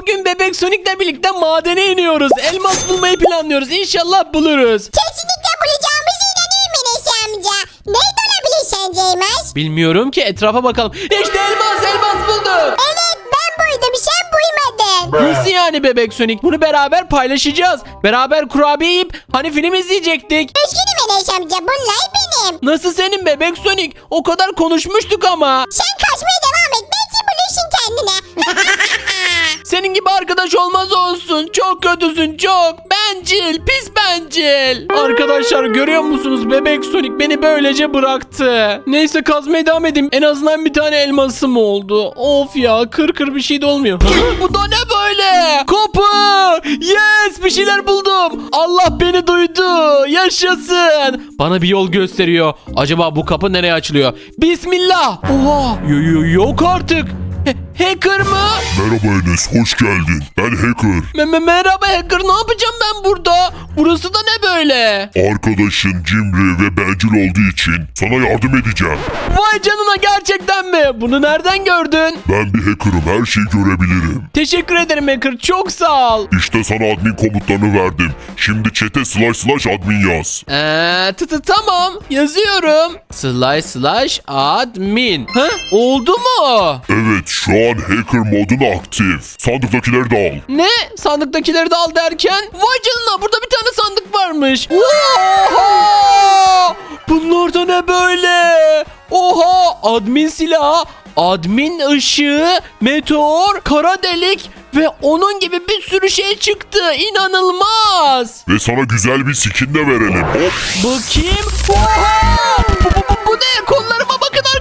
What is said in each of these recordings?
Bugün Bebek Sonic'le birlikte madene iniyoruz. Elmas bulmayı planlıyoruz. İnşallah buluruz. Kesinlikle bulacağımıza inanıyorum Enes amca. Nerede olabilir sence Elmas? Bilmiyorum ki etrafa bakalım. İşte elmas elmas bulduk. Evet ben buydum sen buymadın. Nasıl yani Bebek Sonic? Bunu beraber paylaşacağız. Beraber kurabiye yiyip hani film izleyecektik. Üzgünüm Enes amca bunlar benim. Nasıl senin Bebek Sonic? O kadar konuşmuştuk ama. Sen kaçmaya devam et belki bulursun kendine. Senin gibi arkadaş olmaz olsun. Çok kötüsün çok. Bencil, pis bencil. Arkadaşlar görüyor musunuz? Bebek Sonic beni böylece bıraktı. Neyse kazmaya devam edeyim. En azından bir tane elmasım oldu. Of ya kır kır bir şey de olmuyor. Bu da ne böyle? Kapı! Yes bir şeyler buldum. Allah beni duydu. Yaşasın. Bana bir yol gösteriyor. Acaba bu kapı nereye açılıyor? Bismillah. Oha. Yo, yo, yok artık. He- hacker mı? Merhaba Enes, hoş geldin. Ben Hacker. Me- me- merhaba hacker ne yapacağım ben burada? Burası da ne böyle? Arkadaşın cimri ve bencil olduğu için sana yardım edeceğim. Vay canına gerçekten mi? Bunu nereden gördün? Ben bir hacker'ım, her şeyi görebilirim. Teşekkür ederim hacker çok sağ ol. İşte sana admin komutlarını verdim. Şimdi chat'e slash slash admin yaz. Eee tı tı tamam yazıyorum. Slash slash admin. Ha? Oldu mu? Evet, şu an hacker modun aktif. Sandıktakileri de al. Ne? Sandıktakileri de al derken? Vay canına burada bir tane sandık varmış. Oha! Bunlar da ne böyle? Oha! Admin silahı, admin ışığı, meteor, kara delik ve onun gibi bir sürü şey çıktı. İnanılmaz. Ve sana güzel bir skin de verelim. Hop. Bakayım. Oha! Bu, bu, bu, bu ne? Kollarıma bakın arkadaşlar.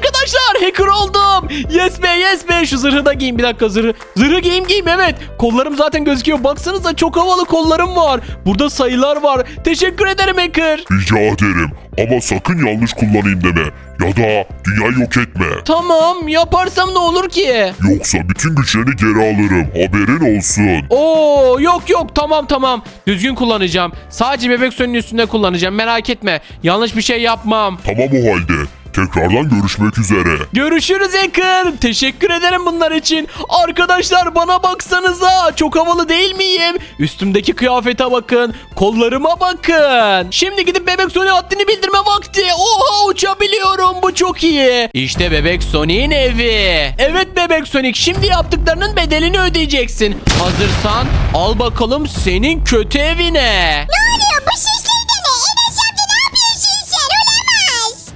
Hacker oldum. Yes be yes be. Şu zırhı da giyeyim bir dakika zırhı. Zırhı giyeyim giyeyim evet. Kollarım zaten gözüküyor. Baksanıza çok havalı kollarım var. Burada sayılar var. Teşekkür ederim hacker. Rica ederim. Ama sakın yanlış kullanayım deme. Ya da dünyayı yok etme. Tamam yaparsam ne olur ki? Yoksa bütün güçlerini geri alırım. Haberin olsun. Oo yok yok tamam tamam. Düzgün kullanacağım. Sadece bebek suyunun üstünde kullanacağım. Merak etme. Yanlış bir şey yapmam. Tamam o halde. Tekrardan görüşmek üzere. Görüşürüz Hacker. Teşekkür ederim bunlar için. Arkadaşlar bana baksanıza. Çok havalı değil miyim? Üstümdeki kıyafete bakın. Kollarıma bakın. Şimdi gidip Bebek Sonic haddini bildirme vakti. Oha uçabiliyorum. Bu çok iyi. İşte Bebek Sonic'in evi. Evet Bebek Sonic şimdi yaptıklarının bedelini ödeyeceksin. Hazırsan al bakalım senin kötü evine. ne oluyor bu sesler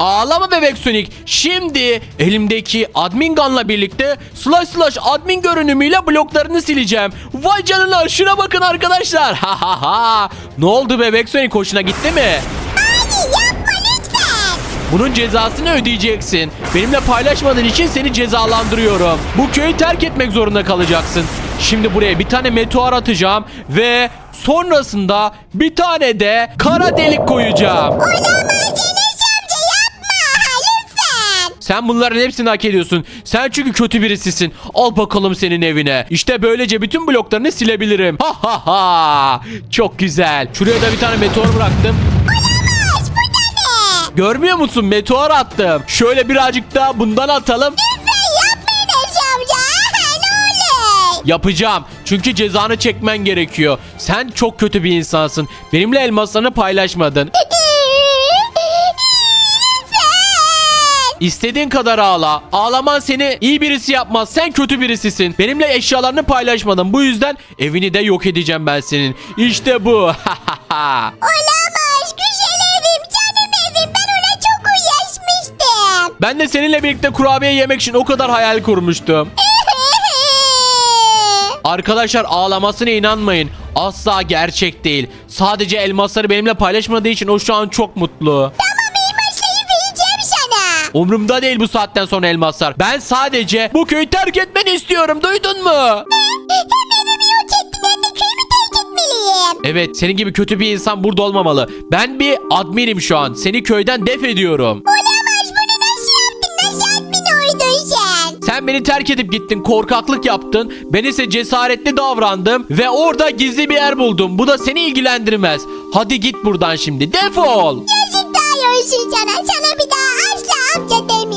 Ağlama bebek Sonic. Şimdi elimdeki admin gun'la birlikte slash slash admin görünümüyle bloklarını sileceğim. Vay canına şuna bakın arkadaşlar. Ha ha ha. Ne oldu bebek Sonic hoşuna gitti mi? Hadi yapma lütfen. Bunun cezasını ödeyeceksin. Benimle paylaşmadığın için seni cezalandırıyorum. Bu köyü terk etmek zorunda kalacaksın. Şimdi buraya bir tane meteor atacağım ve sonrasında bir tane de kara delik koyacağım. Olamaz Sen bunların hepsini hak ediyorsun. Sen çünkü kötü birisisin. Al bakalım senin evine. İşte böylece bütün bloklarını silebilirim. Ha ha ha. Çok güzel. Şuraya da bir tane meteor bıraktım. Görmüyor musun? Meteor attım. Şöyle birazcık da bundan atalım. Yapacağım. Çünkü cezanı çekmen gerekiyor. Sen çok kötü bir insansın. Benimle elmaslarını paylaşmadın. İstediğin kadar ağla. Ağlaman seni iyi birisi yapmaz. Sen kötü birisisin. Benimle eşyalarını paylaşmadın. Bu yüzden evini de yok edeceğim ben senin. İşte bu. Olamaz. Güzel evim, canım evim. Ben ona çok uğraşmıştım. ben de seninle birlikte kurabiye yemek için o kadar hayal kurmuştum. Arkadaşlar ağlamasına inanmayın. Asla gerçek değil. Sadece elmasları benimle paylaşmadığı için o şu an çok mutlu. Umrumda değil bu saatten sonra elmaslar. Ben sadece bu köyü terk etmeni istiyorum. Duydun mu? Evet senin gibi kötü bir insan burada olmamalı. Ben bir adminim şu an. Seni köyden def ediyorum. Sen beni terk edip gittin, korkaklık yaptın. Ben ise cesaretli davrandım ve orada gizli bir yer buldum. Bu da seni ilgilendirmez. Hadi git buradan şimdi. Defol. Yazıklar olsun sana. Sana bir daha asla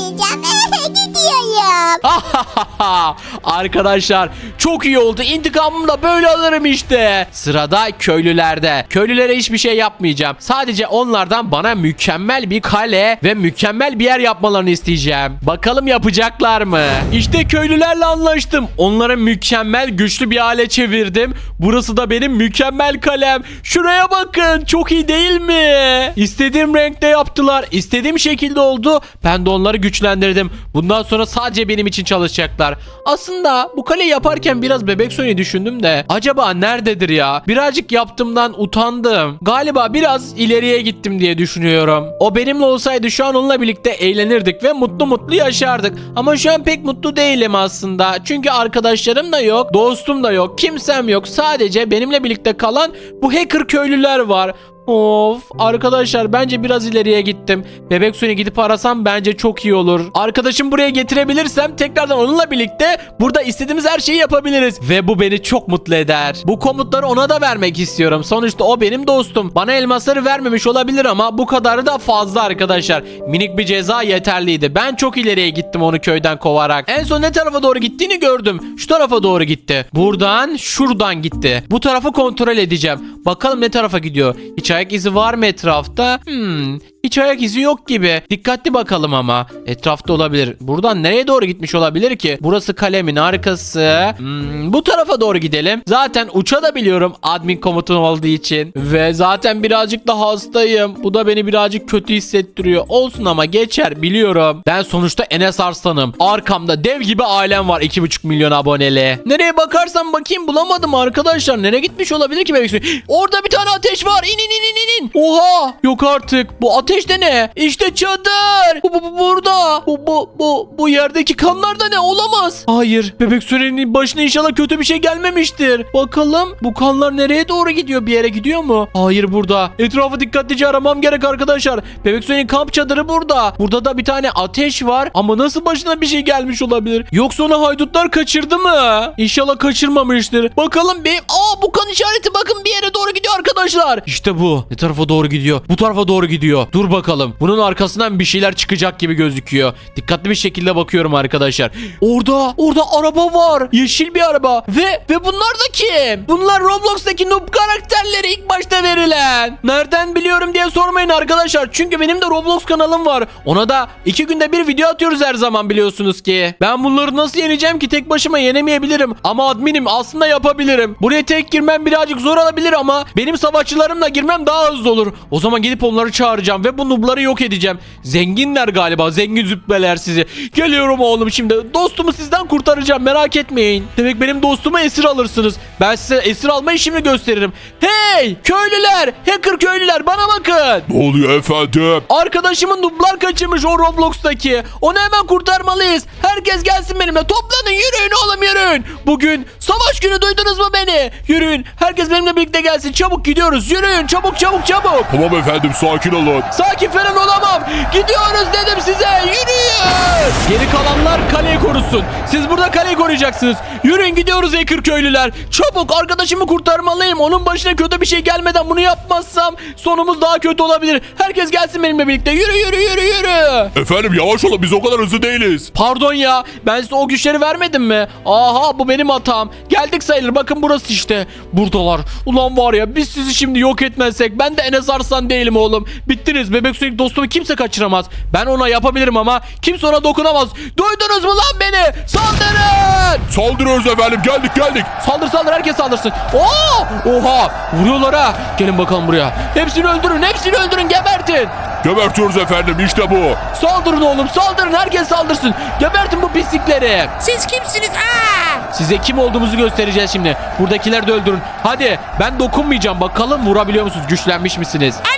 Gidiyorum. Arkadaşlar çok iyi oldu. İntikamımı da böyle alırım işte. Sırada köylülerde. Köylülere hiçbir şey yapmayacağım. Sadece onlardan bana mükemmel bir kale ve mükemmel bir yer yapmalarını isteyeceğim. Bakalım yapacaklar mı? İşte köylülerle anlaştım. Onları mükemmel güçlü bir hale çevirdim. Burası da benim mükemmel kalem. Şuraya bakın. Çok iyi değil mi? İstediğim renkte yaptılar. İstediğim şekilde oldu. Ben de onları güçlendirdim. Bundan sonra sadece benim için çalışacaklar. Aslında bu kaleyi yaparken biraz bebek Sony düşündüm de acaba nerededir ya? Birazcık yaptığımdan utandım. Galiba biraz ileriye gittim diye düşünüyorum. O benimle olsaydı şu an onunla birlikte eğlenirdik ve mutlu mutlu yaşardık. Ama şu an pek mutlu değilim aslında. Çünkü arkadaşlarım da yok, dostum da yok, kimsem yok. Sadece benimle birlikte kalan bu hacker köylüler var. Of arkadaşlar bence biraz ileriye gittim. Bebek suyunu gidip arasam bence çok iyi olur. Arkadaşım buraya getirebilirsem tekrardan onunla birlikte burada istediğimiz her şeyi yapabiliriz. Ve bu beni çok mutlu eder. Bu komutları ona da vermek istiyorum. Sonuçta o benim dostum. Bana elmasları vermemiş olabilir ama bu kadarı da fazla arkadaşlar. Minik bir ceza yeterliydi. Ben çok ileriye gittim onu köyden kovarak. En son ne tarafa doğru gittiğini gördüm. Şu tarafa doğru gitti. Buradan şuradan gitti. Bu tarafı kontrol edeceğim. Bakalım ne tarafa gidiyor. Hiç ayak izi var mı etrafta? Hmm. Hiç ayak izi yok gibi. Dikkatli bakalım ama. Etrafta olabilir. Buradan nereye doğru gitmiş olabilir ki? Burası kalemin arkası. Hmm, bu tarafa doğru gidelim. Zaten uçabiliyorum admin komutum olduğu için. Ve zaten birazcık da hastayım. Bu da beni birazcık kötü hissettiriyor. Olsun ama geçer biliyorum. Ben sonuçta Enes Arslan'ım. Arkamda dev gibi ailem var 2,5 milyon aboneli. Nereye bakarsam bakayım bulamadım arkadaşlar. Nereye gitmiş olabilir ki bebek? Orada bir tane ateş var. İn in in in in. Oha! Yok artık. Bu ateş de ne? İşte çadır. Bu, bu, bu burada. Bu, bu, bu, bu yerdeki kanlar da ne? Olamaz. Hayır. Bebek Sürey'nin başına inşallah kötü bir şey gelmemiştir. Bakalım bu kanlar nereye doğru gidiyor? Bir yere gidiyor mu? Hayır burada. Etrafı dikkatlice aramam gerek arkadaşlar. Bebek Sürey'nin kamp çadırı burada. Burada da bir tane ateş var. Ama nasıl başına bir şey gelmiş olabilir? Yoksa onu haydutlar kaçırdı mı? İnşallah kaçırmamıştır. Bakalım bir. Aa bu kan işareti bakın bir yere doğru gidiyor arkadaşlar. İşte bu. Ne tarafa doğru gidiyor? Bu tarafa doğru gidiyor. Dur bakalım. Bunun arkasından bir şeyler çıkacak gibi gözüküyor. Dikkatli bir şekilde bakıyorum arkadaşlar. Orada, orada araba var. Yeşil bir araba. Ve ve bunlar da kim? Bunlar Roblox'taki noob karakterleri ilk başta verilen. Nereden biliyorum diye sormayın arkadaşlar. Çünkü benim de Roblox kanalım var. Ona da iki günde bir video atıyoruz her zaman biliyorsunuz ki. Ben bunları nasıl yeneceğim ki tek başıma yenemeyebilirim. Ama adminim aslında yapabilirim. Buraya tek girmem birazcık zor olabilir ama benim savaşçılarımla girmem daha hızlı olur. O zaman gidip onları çağıracağım ve bu noobları yok edeceğim. Zenginler galiba. Zengin züppeler sizi. Geliyorum oğlum şimdi. Dostumu sizden kurtaracağım merak etmeyin. Demek benim dostumu esir alırsınız. Ben size esir alma işimi gösteririm. Hey köylüler. Hacker köylüler bana bakın. Ne oluyor efendim? Arkadaşımın dublar kaçırmış o Roblox'taki. Onu hemen kurtarmalıyız. Herkes gelsin benimle. Toplanın yürüyün oğlum yürüyün. Bugün savaş günü duydunuz mu beni? Yürüyün. Herkes benimle birlikte gelsin. Çabuk gidiyoruz. Yürüyün çabuk çabuk çabuk. Tamam efendim sakin olun. Sakin falan olamam. Gidiyoruz dedim size. Yürüyün. Geri kalanlar kaleyi korusun. Siz burada kaleyi koruyacaksınız. Yürüyün gidiyoruz Ekır köylüler. Çabuk arkadaşımı kurtarmalıyım. Onun başına kötü bir şey gelmeden bunu yapmazsam sonumuz daha kötü olabilir. Herkes gelsin benimle birlikte. Yürü yürü yürü yürü. Efendim yavaş olun biz o kadar hızlı değiliz. Pardon ya ben size o güçleri vermedim mi? Aha bu benim hatam. Geldik sayılır bakın burası işte. Buradalar. Ulan var ya biz sizi şimdi yok etmezsek ben de Enes Arslan değilim oğlum. Bittiniz bebek sürekli dostumu kimse kaçıramaz. Ben ona yapabilirim ama kimse ona dokunamaz. Duydunuz mu lan beni? Saldırın! Saldırıyoruz efendim geldik geldik. Saldır saldır herkes saldırsın. Oo! Oha! Vuruyorlar ha. Gelin bakalım buraya. Hepsini öldürün hepsini öldürün gebertin. Gebertiyoruz efendim işte bu. Saldırın oğlum saldırın herkes saldırsın. Gebertin bu pislikleri. Siz kimsiniz? Aa! Size kim olduğumuzu göstereceğiz şimdi. Buradakileri de öldürün. Hadi ben dokunmayacağım. Bakalım vurabiliyor musunuz? Güçlenmiş misiniz? Alın.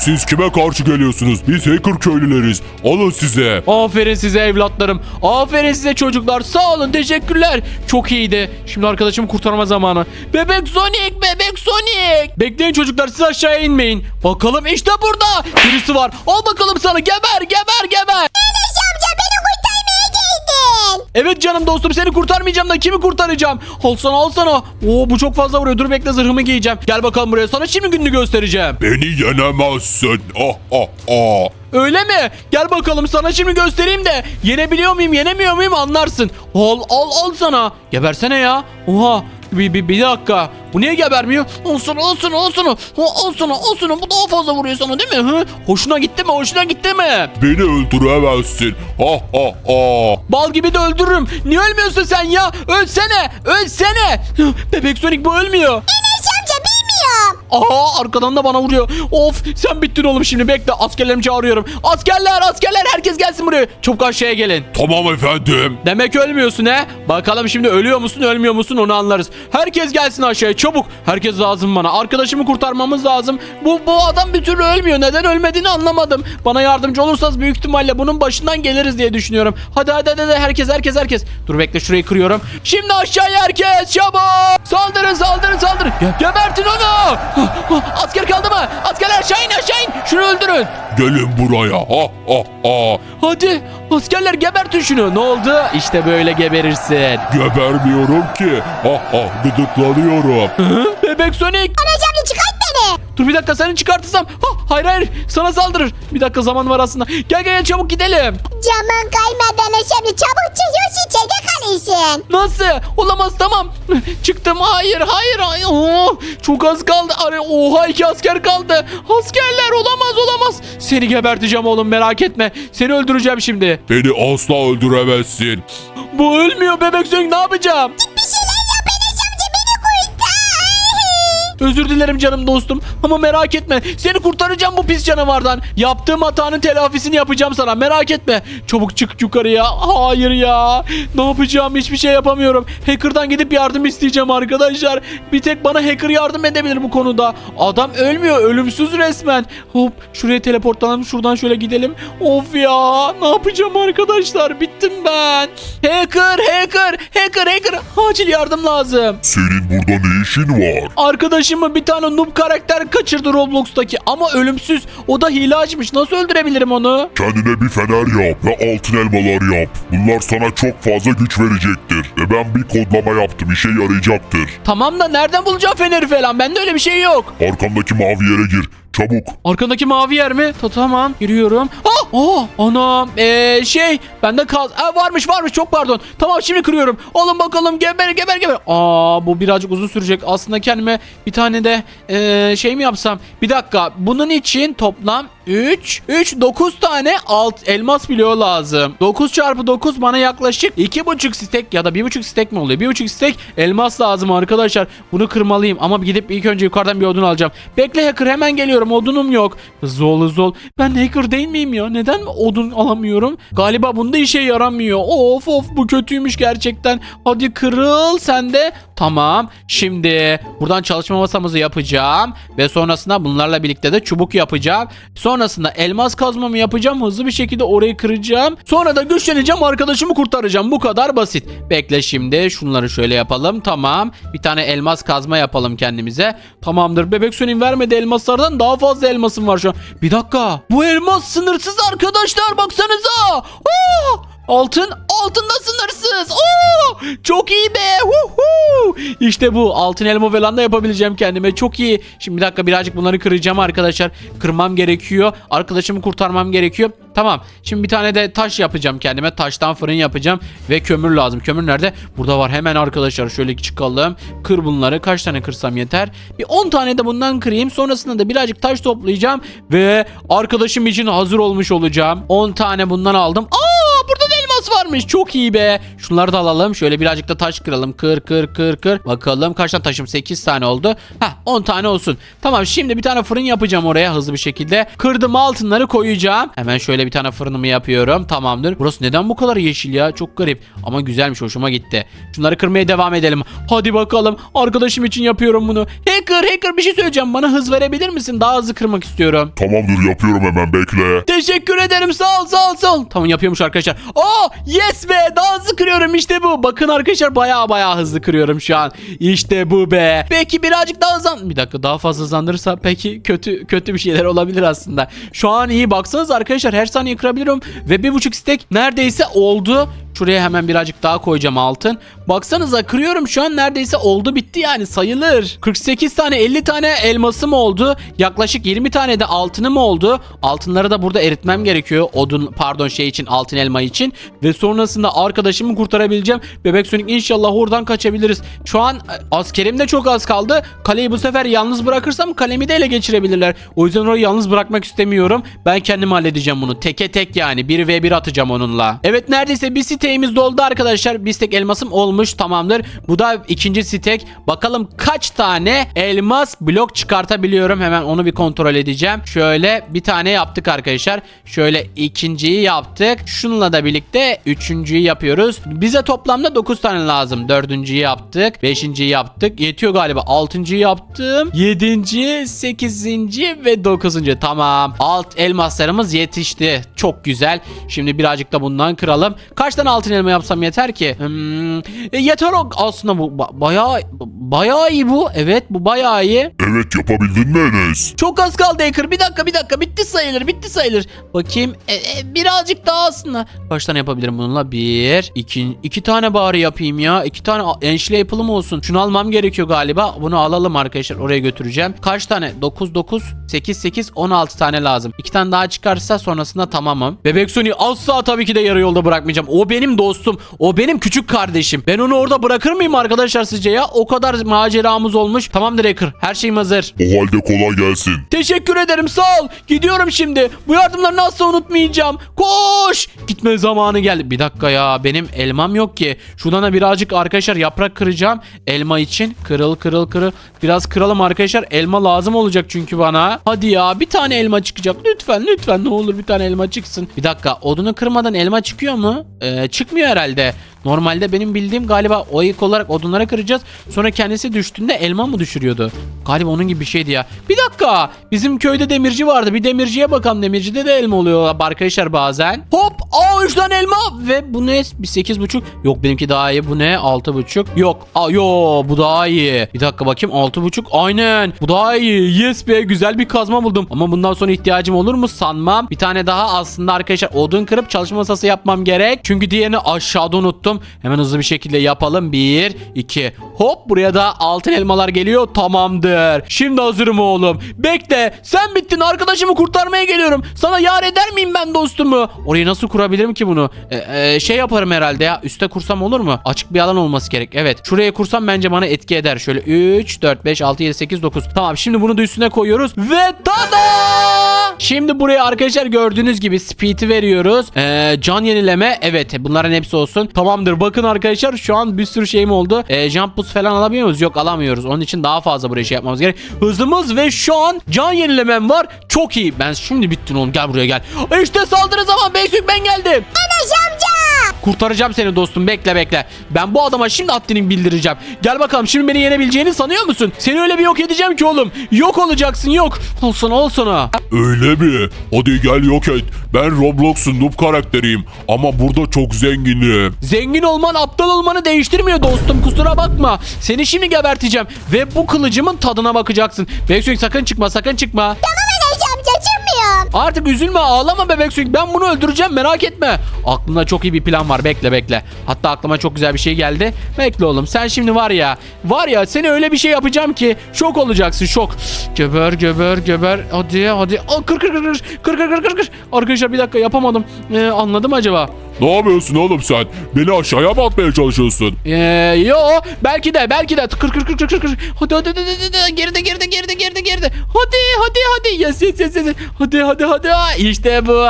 Siz kime karşı geliyorsunuz? Biz hacker köylüleriz. Alın size. Aferin size evlatlarım. Aferin size çocuklar. Sağ olun. Teşekkürler. Çok iyiydi. Şimdi arkadaşımı kurtarma zamanı. Bebek Sonic, bebek Sonic. Bekleyin çocuklar siz aşağıya inmeyin. Bakalım işte burada. Birisi var. Al bakalım sana. Geber, geber, geber. Evet canım dostum seni kurtarmayacağım da kimi kurtaracağım? Al sana al sana. Oo bu çok fazla vuruyor. Dur bekle zırhımı giyeceğim. Gel bakalım buraya. Sana şimdi gününü göstereceğim. Beni yenemezsin. Ah ah ah. Öyle mi? Gel bakalım sana şimdi göstereyim de yenebiliyor muyum yenemiyor muyum anlarsın. Al al al sana. Gebersene ya. Oha bir, bir, bir dakika. Bu niye gebermiyor? Olsun olsun olsun. Olsun olsun. Bu daha fazla vuruyor sana değil mi? Hı? Hoşuna gitti mi? Hoşuna gitti mi? Beni öldüremezsin. Ha ha ha. Bal gibi de öldürürüm. Niye ölmüyorsun sen ya? Ölsene. Ölsene. Bebek Sonic bu ölmüyor. Aa arkadan da bana vuruyor. Of sen bittin oğlum şimdi bekle askerlerimi çağırıyorum. Askerler askerler herkes gelsin buraya. Çabuk aşağıya gelin. Tamam efendim. Demek ölmüyorsun he. Bakalım şimdi ölüyor musun ölmüyor musun onu anlarız. Herkes gelsin aşağıya çabuk. Herkes lazım bana. Arkadaşımı kurtarmamız lazım. Bu, bu adam bir türlü ölmüyor. Neden ölmediğini anlamadım. Bana yardımcı olursanız büyük ihtimalle bunun başından geliriz diye düşünüyorum. Hadi hadi hadi, hadi. herkes herkes herkes. Dur bekle şurayı kırıyorum. Şimdi aşağıya herkes çabuk. Saldırın saldırın saldırın. Ge- gebertin onu. Asker kaldı mı? Askerler aşağı in aşağı in. Şunu öldürün. Gelin buraya. Ha ha ha. Hadi askerler gebertin şunu. Ne oldu? İşte böyle geberirsin. Gebermiyorum ki. Ha ha gıdıklanıyorum. Bebek Sonic. Enes amca çıkart beni. Dur bir dakika seni çıkartırsam. Ha, hayır hayır sana saldırır. Bir dakika zaman var aslında. Gel gel gel çabuk gidelim. Zaman kaymadan amca çabuk çıkıyorsun içeride kalırsın. Nasıl? Olamaz tamam. Çıktım hayır hayır. hayır. Oo, çok az kaldı. Are, oha iki asker kaldı. Askerler olamaz olamaz. Seni geberteceğim oğlum merak etme. Seni öldüreceğim şimdi. Beni asla öldüremezsin. Bu ölmüyor bebek Sonic ne yapacağım? Bir şeyler Özür dilerim canım dostum ama merak etme. Seni kurtaracağım bu pis canavardan. Yaptığım hatanın telafisini yapacağım sana. Merak etme. Çabuk çık yukarıya. Hayır ya. Ne yapacağım? Hiçbir şey yapamıyorum. Hacker'dan gidip yardım isteyeceğim arkadaşlar. Bir tek bana hacker yardım edebilir bu konuda. Adam ölmüyor. Ölümsüz resmen. Hop şuraya teleportlanalım. Şuradan şöyle gidelim. Of ya. Ne yapacağım arkadaşlar? Bittim ben. Hacker, hacker, hacker, hacker. Acil yardım lazım. Senin burada ne işin var? Arkadaşımı bir tane noob karakter kaçırdı Roblox'taki ama ölümsüz. O da hile açmış. Nasıl öldürebilirim onu? Kendine bir fener yap ve altın elmalar yap. Bunlar sana çok fazla güç verecektir. Ve ben bir kodlama yaptım. işe yarayacaktır. Tamam da nereden bulacağım feneri falan? Bende öyle bir şey yok. Arkamdaki mavi yere gir. Çabuk. Arkandaki mavi yer mi? Ta tamam. Giriyorum. Ah! Oh! Anam. Ee, şey. Bende kaz... Aa, varmış varmış. Çok pardon. Tamam şimdi kırıyorum. Alın bakalım. Geber geber geber. Aa bu birazcık uzun sürecek. Aslında kendime bir tane de ee, şey mi yapsam? Bir dakika. Bunun için toplam 3, 3, 9 tane alt elmas bloğu lazım. 9 çarpı 9 bana yaklaşık 2,5 stek ya da 1,5 stek mi oluyor? 1,5 stek elmas lazım arkadaşlar. Bunu kırmalıyım ama gidip ilk önce yukarıdan bir odun alacağım. Bekle hacker hemen geliyorum odunum yok. Hızlı ol hızlı ol. Ben hacker değil miyim ya? Neden odun alamıyorum? Galiba bunda işe yaramıyor. Of of bu kötüymüş gerçekten. Hadi kırıl sen de. Tamam. Şimdi buradan çalışma masamızı yapacağım. Ve sonrasında bunlarla birlikte de çubuk yapacağım. Sonrasında elmas kazmamı yapacağım. Hızlı bir şekilde orayı kıracağım. Sonra da güçleneceğim arkadaşımı kurtaracağım. Bu kadar basit. Bekle şimdi. Şunları şöyle yapalım. Tamam. Bir tane elmas kazma yapalım kendimize. Tamamdır. Bebek Sönü'nün vermedi elmaslardan daha fazla elmasım var şu an. Bir dakika. Bu elmas sınırsız arkadaşlar. Baksanıza. Aa! Altın, altında sınırsız. Oo! Çok iyi be. Huhu! İşte bu. Altın elma falan da yapabileceğim kendime. Çok iyi. Şimdi bir dakika birazcık bunları kıracağım arkadaşlar. Kırmam gerekiyor. Arkadaşımı kurtarmam gerekiyor. Tamam. Şimdi bir tane de taş yapacağım kendime. Taştan fırın yapacağım. Ve kömür lazım. Kömür nerede? Burada var. Hemen arkadaşlar şöyle çıkalım. Kır bunları. Kaç tane kırsam yeter? Bir 10 tane de bundan kırayım. Sonrasında da birazcık taş toplayacağım. Ve arkadaşım için hazır olmuş olacağım. 10 tane bundan aldım. Aa elmas varmış. Çok iyi be. Şunları da alalım. Şöyle birazcık da taş kıralım. Kır kır kır kır. Bakalım kaç tane taşım? 8 tane oldu. Heh 10 tane olsun. Tamam şimdi bir tane fırın yapacağım oraya hızlı bir şekilde. Kırdım altınları koyacağım. Hemen şöyle bir tane fırınımı yapıyorum. Tamamdır. Burası neden bu kadar yeşil ya? Çok garip. Ama güzelmiş hoşuma gitti. Şunları kırmaya devam edelim. Hadi bakalım. Arkadaşım için yapıyorum bunu. Hacker hacker bir şey söyleyeceğim. Bana hız verebilir misin? Daha hızlı kırmak istiyorum. Tamamdır yapıyorum hemen bekle. Teşekkür ederim sağ ol sağ ol sağ ol. Tamam yapıyormuş arkadaşlar. Aa yes be daha hızlı kırıyorum işte bu. Bakın arkadaşlar baya baya hızlı kırıyorum şu an. İşte bu be. Belki birazcık daha hızlan. Bir dakika daha fazla hızlandırırsa peki kötü kötü bir şeyler olabilir aslında. Şu an iyi baksanız arkadaşlar her saniye kırabiliyorum. Ve bir buçuk stek neredeyse oldu. Şuraya hemen birazcık daha koyacağım altın. Baksanıza kırıyorum şu an neredeyse oldu bitti yani sayılır. 48 tane 50 tane elmasım oldu. Yaklaşık 20 tane de altınım oldu. Altınları da burada eritmem gerekiyor. Odun pardon şey için altın elma için. Ve sonrasında arkadaşımı kurtarabileceğim. Bebek Sonic inşallah oradan kaçabiliriz. Şu an e, askerim de çok az kaldı. Kaleyi bu sefer yalnız bırakırsam kalemi de ele geçirebilirler. O yüzden orayı yalnız bırakmak istemiyorum. Ben kendim halledeceğim bunu. Teke tek yani. 1 ve 1 atacağım onunla. Evet neredeyse bir siteğimiz doldu arkadaşlar. Bir stek elmasım olmuş tamamdır. Bu da ikinci stek. Bakalım kaç tane elmas blok çıkartabiliyorum. Hemen onu bir kontrol edeceğim. Şöyle bir tane yaptık arkadaşlar. Şöyle ikinciyi yaptık. Şununla da birlikte üçüncüyü yapıyoruz. Bize toplamda 9 tane lazım. Dördüncüyü yaptık. Beşinciyi yaptık. Yetiyor galiba. Altıncıyı yaptım. Yedinci, sekizinci ve dokuzuncu. Tamam. Alt elmaslarımız yetişti. Çok güzel. Şimdi birazcık da bundan kıralım. Kaç tane altın elma yapsam yeter ki? Hmm, e, yeter o aslında bu ba- bayağı bayağı iyi bu. Evet bu bayağı iyi. Evet yapabildin mi Enes? Çok az kaldı Hacker. Bir dakika bir dakika. Bitti sayılır. Bitti sayılır. Bakayım. E, e, birazcık daha aslında. Kaç tane yapabilirim bununla? Bir. iki, iki tane bari yapayım ya. İki tane a- enşile yapılım olsun. Şunu almam gerekiyor galiba. Bunu alalım arkadaşlar. Oraya götüreceğim. Kaç tane? 9 9 8 8 16 tane lazım. İki tane daha çıkarsa sonrasında tamamım. Bebek Sony asla tabii ki de yarı yolda bırakmayacağım. O benim dostum. O benim küçük kardeşim. Ben onu orada bırakır mıyım arkadaşlar sizce ya? O kadar maceramız olmuş. Tamamdır Hacker. Her şeyim hazır. O halde kolay gelsin. Teşekkür ederim sağ ol. Gidiyorum şimdi. Bu yardımlarını asla unutmayacağım. Koş. Gitme zamanı geldi. Bir dakika ya benim elmam yok ki. Şuradan da birazcık arkadaşlar yaprak kıracağım. Elma için kırıl kırıl kırıl. Biraz kıralım arkadaşlar. Elma lazım olacak çünkü bana. Hadi ya bir tane elma çıkacak. Lütfen lütfen ne olur bir tane elma çıksın. Bir dakika odunu kırmadan elma çıkıyor mu? Ee, çıkmıyor herhalde. Normalde benim bildiğim galiba o ilk olarak odunlara kıracağız. Sonra kendisi düştüğünde elma mı düşürüyordu? Galiba onun gibi bir şeydi ya. Bir dakika. Bizim köyde demirci vardı. Bir demirciye bakalım. Demircide de elma oluyor arkadaşlar bazen. Hop. Aa 3 tane elma. Ve bu ne? Bir sekiz buçuk. Yok benimki daha iyi. Bu ne? Altı buçuk. Yok. Aa yo bu daha iyi. Bir dakika bakayım. Altı buçuk. Aynen. Bu daha iyi. Yes be güzel bir kazma buldum. Ama bundan sonra ihtiyacım olur mu sanmam. Bir tane daha aslında arkadaşlar odun kırıp çalışma masası yapmam gerek. Çünkü diğerini aşağıda unuttum. Hemen hızlı bir şekilde yapalım. Bir, iki. Hop buraya da altın elmalar geliyor. Tamamdır. Şimdi hazırım oğlum. Bekle. Sen bittin. Arkadaşımı kurtarmaya geliyorum. Sana yar eder miyim ben dostumu? Orayı nasıl kurabilirim ki bunu? Ee, şey yaparım herhalde ya. Üste kursam olur mu? Açık bir alan olması gerek. Evet. Şuraya kursam bence bana etki eder. Şöyle 3, 4, 5, 6, 7, 8, 9. Tamam şimdi bunu da üstüne koyuyoruz. Ve tada! Şimdi buraya arkadaşlar gördüğünüz gibi speed'i veriyoruz. Ee, can yenileme. Evet bunların hepsi olsun. Tamamdır. Bakın arkadaşlar şu an bir sürü şeyim oldu. Ee, jump boost falan alabiliyor muyuz? Yok alamıyoruz. Onun için daha fazla buraya şey yapmamız gerek. Hızımız ve şu an can yenilemem var. Çok iyi. Ben şimdi bittin oğlum. Gel buraya gel. İşte saldırı zaman. Beysük ben geldim. Amca. Kurtaracağım seni dostum bekle bekle. Ben bu adama şimdi haddini bildireceğim. Gel bakalım şimdi beni yenebileceğini sanıyor musun? Seni öyle bir yok edeceğim ki oğlum. Yok olacaksın yok. Al sana al sana. Öyle mi? Hadi gel yok et. Ben Roblox'un noob karakteriyim ama burada çok zenginim. Zengin olman aptal olmanı değiştirmiyor dostum kusura bakma. Seni şimdi geberteceğim. Ve bu kılıcımın tadına bakacaksın. Beksoy sakın çıkma sakın çıkma. Tamam. Artık üzülme ağlama bebek sönük. Ben bunu öldüreceğim merak etme. Aklımda çok iyi bir plan var. Bekle bekle. Hatta aklıma çok güzel bir şey geldi. Bekle oğlum sen şimdi var ya. Var ya seni öyle bir şey yapacağım ki şok olacaksın şok. Göber göber göber. Hadi hadi. Aa, kır kır kır kır. Kır kır kır kır kır. Arkadaşlar bir dakika yapamadım. Ee, anladım acaba? Ne yapıyorsun oğlum sen? Beni aşağıya mı atmaya çalışıyorsun? Ee, yo belki de belki de kır kır kır kır kır kır. Hadi hadi hadi hadi geride geride geride geride geride. Hadi hadi hadi yes yes yes. yes. Hadi hadi hadi işte bu.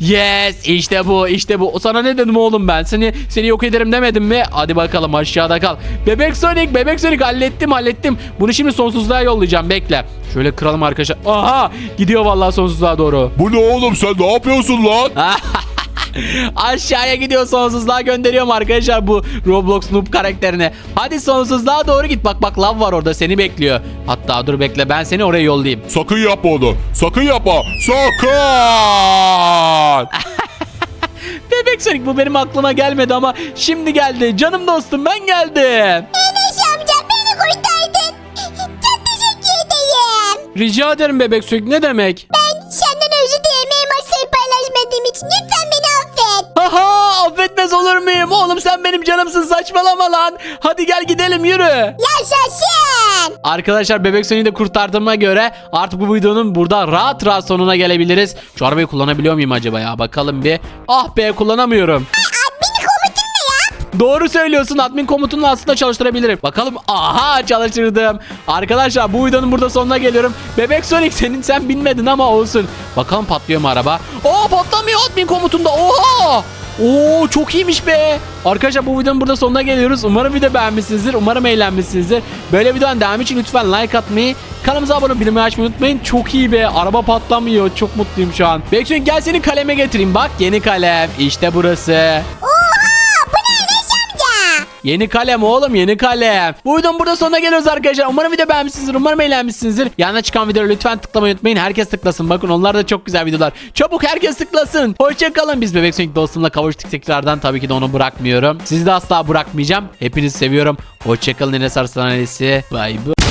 Yes işte bu işte bu. Sana ne dedim oğlum ben? Seni seni yok ederim demedim mi? Hadi bakalım aşağıda kal. Bebek Sonic bebek Sonic hallettim hallettim. Bunu şimdi sonsuzluğa yollayacağım bekle. Şöyle kıralım arkadaşlar. Aha gidiyor vallahi sonsuzluğa doğru. Bu ne oğlum sen ne yapıyorsun lan? Aşağıya gidiyor sonsuzluğa gönderiyorum arkadaşlar bu Roblox noob karakterini. Hadi sonsuzluğa doğru git. Bak bak lav var orada seni bekliyor. Hatta dur bekle ben seni oraya yollayayım. Sakın yapma onu. Sakın yapma. Sakın. Bebek Sonic bu benim aklıma gelmedi ama şimdi geldi. Canım dostum ben geldim. Enes amca beni kurtardın. Çok teşekkür ederim. Rica ederim Bebek Sonic ne demek? Ben senden özür dilerim elmasları paylaşmadığım için. Lütfen Gitmez olur muyum? Oğlum sen benim canımsın saçmalama lan. Hadi gel gidelim yürü. Yaşasın. Arkadaşlar bebek Sonic'i de kurtardığıma göre artık bu videonun burada rahat rahat sonuna gelebiliriz. Şu arabayı kullanabiliyor muyum acaba ya? Bakalım bir. Ah be kullanamıyorum. Doğru söylüyorsun. Admin komutunu aslında çalıştırabilirim. Bakalım. Aha çalıştırdım. Arkadaşlar bu videonun burada sonuna geliyorum. Bebek Sonic senin sen bilmedin ama olsun. Bakalım patlıyor mu araba? Oo patlamıyor admin komutunda. Oha! Oo çok iyiymiş be. Arkadaşlar bu videonun burada sonuna geliyoruz. Umarım video beğenmişsinizdir. Umarım eğlenmişsinizdir. Böyle videonun devamı için lütfen like atmayı, kanalımıza abone olup bildirimleri açmayı unutmayın. Çok iyi be. Araba patlamıyor. Çok mutluyum şu an. Sonic gel seni kaleme getireyim. Bak yeni kalem. İşte burası. Oha Yeni kalem oğlum yeni kalem. Bu videonun burada sonuna geliyoruz arkadaşlar. Umarım video beğenmişsinizdir. Umarım eğlenmişsinizdir. Yanına çıkan videoları lütfen tıklamayı unutmayın. Herkes tıklasın. Bakın onlar da çok güzel videolar. Çabuk herkes tıklasın. Hoşçakalın. Biz Bebek Sonic dostumla kavuştuk tekrardan. Tabii ki de onu bırakmıyorum. Sizi de asla bırakmayacağım. Hepinizi seviyorum. Hoşçakalın Enes Arslan ailesi. Bay bay.